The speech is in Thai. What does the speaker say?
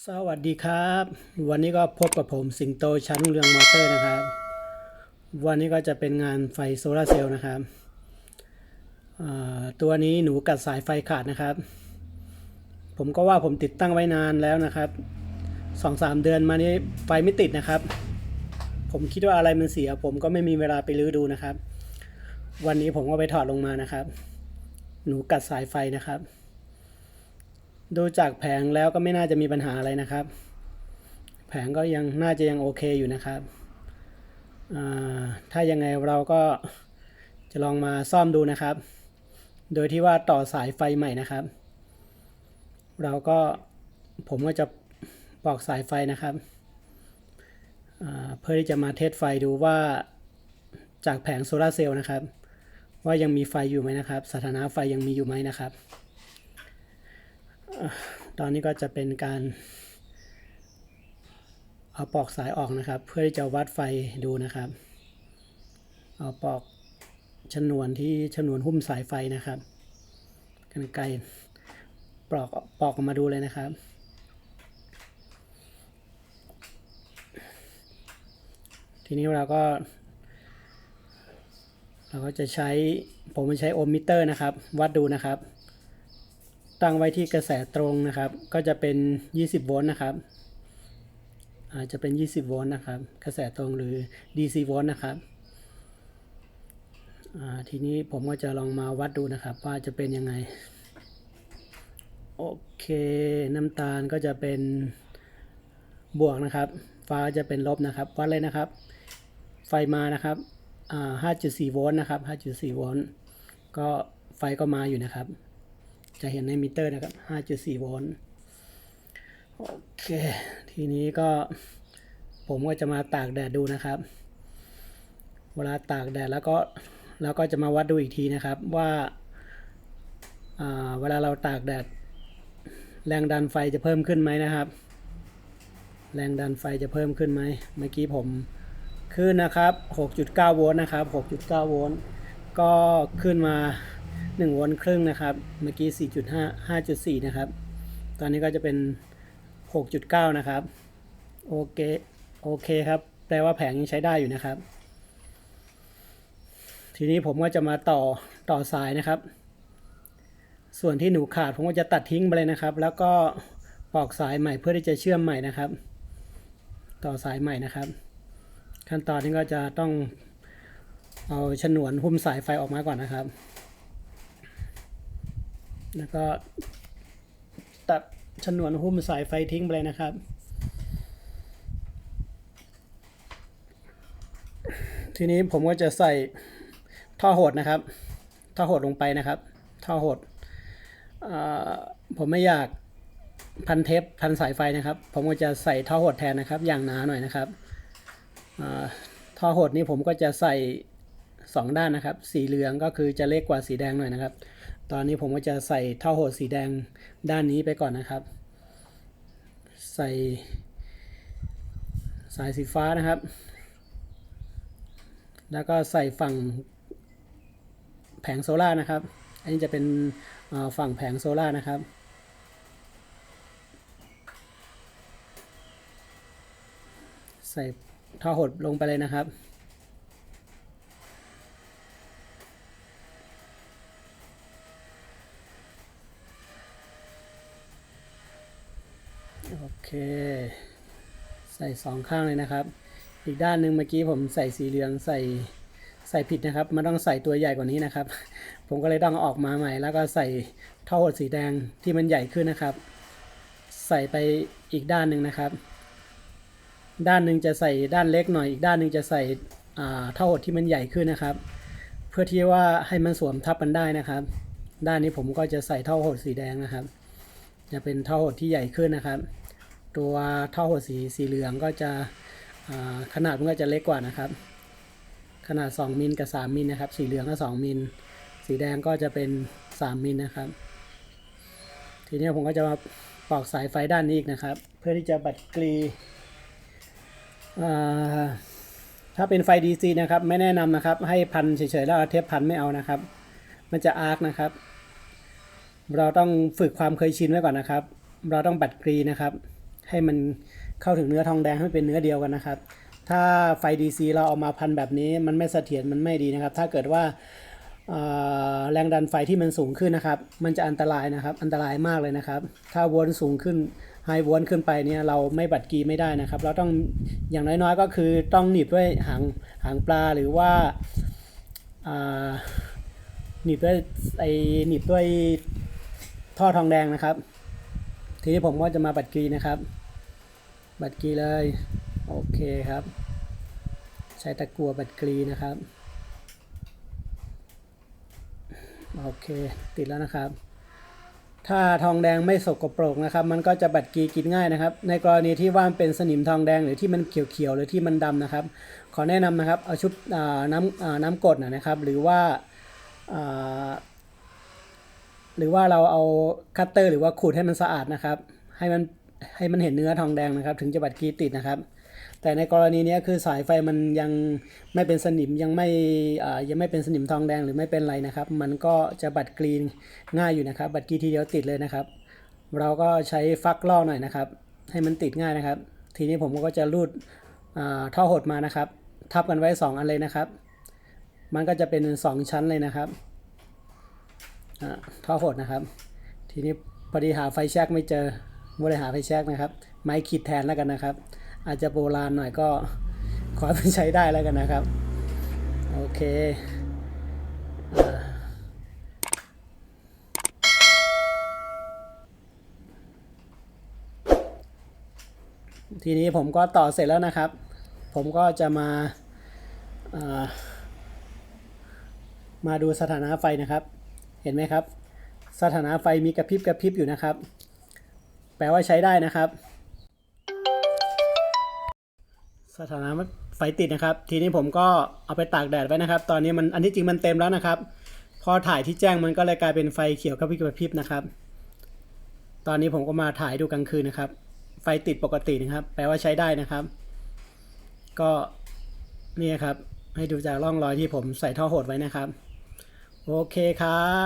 สวัสดีครับ วันนี้ก็พบกับผมสิงโตชั้นเรืองมอเตอร์นะครับ วันนี้ก็จะเป็นงานไฟโซลาเซลล์นะครับตัวนี้หนูกัดสายไฟขาดนะครับ ผมก็ว่าผมติดตั้งไว้นานแล้วนะครับสองสามเดือนมานี้ไฟไม่ติดนะครับ ผมคิดว่าอะไรมันเสีย ผมก็ไม่มีเวลาไปรื้อดูนะครับ วันนี้ผมก็ไปถอดลงมานะครับ หนูกัดสายไฟนะครับ ดูจากแผงแล้วก็ไม่น่าจะมีปัญหาอะไรนะครับ แผงก็ยังน่าจะยังโอเคอยู่นะครับ ถ้ายังไงเราก็จะลองมาซ่อมดูนะครับ โดยที่ว่าต่อสายไฟใหม่นะครับ เราก็ผมก็จะปอกสายไฟนะครับเพื่อที่จะมาเทสไฟดูว่าจากแผงโซลาเซลล์นะครับ ว่ายังมีไฟอยู่ไหมนะครับ สถานะไฟยังมีอยู่ไหมนะครับ ตอนนี้ก็จะเป็นการ เอาปลอกสายออกนะครับ เพื่อที่จะวัดไฟดูนะครับ เอาปลอกชนวนที่ชนวนหุ้มสายไฟนะครับกันไกลปลอกปลอกออกมาดูเลยนะครับ ทีนี้เราก็เราก็จะใช้ผมจะใช้โอห์มมิเตอร์นะครับ วัดดูนะครับ ตั้งไว้ที่กระแสตรงนะครับ ก็จะเป็น 20 โวลต์นะครับอาจจะเป็น 20 โวลต์นะครับ กระแสตรงหรือ DC โวลต์นะครับทีนี้ผมก็จะลองมาวัดดูนะครับ ว่าจะเป็นยังไง โอเค น้ำตาลก็จะเป็นบวกนะครับ ฟ้าจะเป็นลบนะครับ วัดเลยนะครับ ไฟมานะครับ5.4 โวลต์นะครับ 5.4 โวลต์ ก็ไฟก็มาอยู่นะครับ จะเห็นในมิเตอร์นะครับ 5.4 โวลต์ โอเค ทีนี้ก็ผมก็จะมาตากแดดดูนะครับ เวลาตากแดดแล้วก็แล้วก็จะมาวัดดูอีกทีนะครับว่าอ่าเวลาเราตากแดด แรงดันไฟจะเพิ่มขึ้นไหมนะครับ แรงดันไฟจะเพิ่มขึ้นไหมเมื่อกี้ผมขึ้นนะครับ 6.9 โวลต์นะครับ 6.9 โวลต์ ก็ขึ้นมา 1โวลต์ครึ่งนะครับ เมื่อกี้ 4.5 5.4 นะครับ ตอนนี้ก็จะเป็น 6.9 นะครับ โอเค โอเคครับ แปลว่าแผงยังใช้ได้อยู่นะครับ ทีนี้ผมก็จะมาต่อต่อสายนะครับ ส่วนที่หนูขาดผมก็จะตัดทิ้งไปเลยนะครับ แล้วก็ปอกสายใหม่เพื่อที่จะเชื่อมใหม่นะครับ ต่อสายใหม่นะครับ ขั้นตอนนี้ก็จะต้องเอาฉนวนหุ้มสายไฟออกมาก่อนนะครับ แล้วก็ตัดฉนวนหุ้มสายไฟทิ้งไปเลยนะครับ ทีนี้ผมก็จะใส่ท่อหดนะครับ ท่อหดลงไปนะครับ ท่อหดอผมไม่อยากพันเทปพันสายไฟนะครับ ผมก็จะใส่ท่อหดแทนนะครับ อย่างหนาหน่อยนะครับ ท่อหดนี้ผมก็จะใส่สองด้านนะครับ สีเหลืองก็คือจะเล็กกว่าสีแดงหน่อยนะครับ ตอนนี้ผมก็จะใส่ท่อโหดสีแดงด้านนี้ไปก่อนนะครับ ใส่สายสีฟ้านะครับ แล้วก็ใส่ฝั่งแผงโซล่านะครับ อันนี้จะเป็นฝั่งแผงโซล่านะครับใส่ท่อหดลงไปเลยนะครับ โอเค ใส่สองข้างเลยนะครับ อีกด้านหนึ่งเมื่อกี้ผมใส่สีเหลืองใส่ใส่ผิดนะครับ มันต้องใส่ตัวใหญ่กว่านี้นะครับ ผมก็เลยต้องออกมาใหม่ แล้วก็ใส่ท่อหดสีแดงที่มันใหญ่ขึ้นนะครับ ใส่ไปอีกด้านหนึ่งนะครับ ด้านหนึ่งจะใส่ด้านเล็กหน่อย อีกด้านหนึ่งจะใส่ท่อหดที่มันใหญ่ขึ้นนะครับ เพื่อที่ว่าให้มันสวมทับกันได้นะครับ ด้านนี้ผมก็จะใส่ท่อหดสีแดงนะครับ จะเป็นท่อหดที่ใหญ่ขึ้นนะครับ ตัวท่อหดสีสีเหลืองก็จะขนาดมันก็จะเล็กกว่านะครับ ขนาด 2 มิลกับ 3 มิลนะครับ สีเหลืองก็ 2 มิล สีแดงก็จะเป็น 3 มิลนะครับ ทีนี้ผมก็จะมาปอกสายไฟด้านนี้อีกนะครับ เพื่อที่จะบัดกรีถ้าเป็นไฟ DC นะครับ ไม่แนะนำนะครับ ให้พันเฉยๆแล้วเทปพันไม่เอานะครับ มันจะอาร์คนะครับ เราต้องฝึกความเคยชินไว้ก่อนนะครับ เราต้องบัดกรีนะครับ ให้มันเข้าถึงเนื้อทองแดงให้เป็นเนื้อเดียวกันนะครับ ถ้าไฟ DC เราเอามาพันแบบนี้มันไม่เสถียรมันไม่ดีนะครับ ถ้าเกิดว่าแรงดันไฟที่มันสูงขึ้นนะครับ มันจะอันตรายนะครับ อันตรายมากเลยนะครับ ถ้าวนสูงขึ้นไฮวนขึ้นไปเนี่ยเราไม่บัดกีไม่ได้นะครับ เราต้องอย่างน้อยๆก็คือต้องหนีบด้วยหางหางปลาหรือว่าอ่าหนีบด้วยไอหนีบด้วย ท่อทองแดงนะครับ ทีนี้ผมก็จะมาบัดกีนะครับ บัดกีเลย โอเคครับ ใช้ตะกัวบัดกรีนะครับ โอเค ติดแล้วนะครับ ถ้าทองแดงไม่สกปรกนะครับ มันก็จะบัดกรีกินง่ายนะครับ ในกรณีที่ว่ามันเป็นสนิมทองแดงหรือที่มันเขียวๆหรือที่มันดำนะครับ ขอแนะนำนะครับ เอาชุดน้ำน้ำกรดนะครับ หรือว่า หรือว่าเราเอาคัตเตอร์หรือว่าขูดให้มันสะอาดนะครับ ให้มันให้มันเห็นเนื้อทองแดงนะครับ ถึงจะบัดกรีติดนะครับ แต่ในกรณีนี้คือสายไฟมันยังไม่เป็นสนิมยังไม่ยังไม่เป็นสนิมทองแดงหรือไม่เป็นไรนะครับ มันก็จะบัดกรีนง่ายอยู่นะครับ บัดกรีทีเดียวติดเลยนะครับ เราก็ใช้ฟักล่อหน่อยนะครับ ให้มันติดง่ายนะครับ ทีนี้ผมก็จะรูดท่อหดมานะครับ ทับกันไว้ 2 อันเลยนะครับ มันก็จะเป็น 2 ชั้นเลยนะครับ ท่อหดนะครับ ทีนี้พอดีหาไฟแช็กไม่เจอไม่ได้หาไฟแช็กนะครับ ไม้ขีดแทนแล้วกันนะครับ อาจจะโบราณหน่อยก็ขอให้มันใช้ได้แล้วกันนะครับ โอเคทีนี้ผมก็ต่อเสร็จแล้วนะครับ ผมก็จะมาามาดูสถานะไฟนะครับ เห็นไหมครับ สถานะไฟมีกระพริบกระพริบอยู่นะครับ แปลว่าใช้ได้นะครับ สถานะไฟติดนะครับ ทีนี้ผมก็เอาไปตากแดดไว้นะครับ ตอนนี้มันอันที่จริงมันเต็มแล้วนะครับ พอถ่ายที่แจ้งมันก็เลยกลายเป็นไฟเขียวกระพริบกระพริบนะครับ ตอนนี้ผมก็มาถ่ายดูกลางคืนนะครับ ไฟติดปกตินะครับ แปลว่าใช้ได้นะครับ ก็นี่ครับให้ดูจากร่องรอยที่ผมใส่ท่อโหดไว้นะครับ โอเคครับ